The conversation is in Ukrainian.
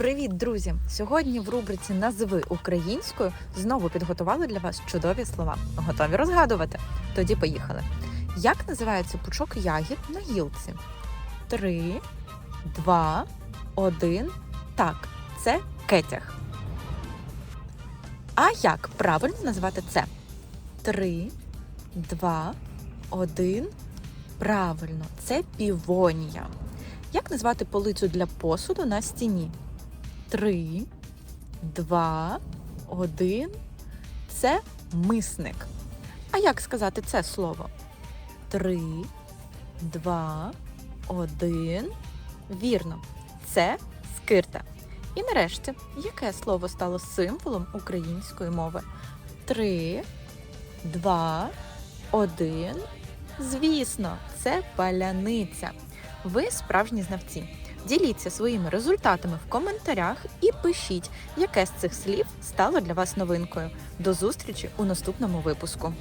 Привіт, друзі! Сьогодні в рубриці Назви українською знову підготували для вас чудові слова. Готові розгадувати? Тоді поїхали. Як називається пучок ягід на гілці? Три, два, один. Так, це кетяг. А як правильно назвати це? Три, два, один. Правильно, це півонія. Як назвати полицю для посуду на стіні? Три, два, один. Це мисник. А як сказати це слово? Три, два, один. Вірно, це скирта. І нарешті, яке слово стало символом української мови? Три, два, один. Звісно, це паляниця. Ви справжні знавці. Діліться своїми результатами в коментарях і пишіть, яке з цих слів стало для вас новинкою. До зустрічі у наступному випуску.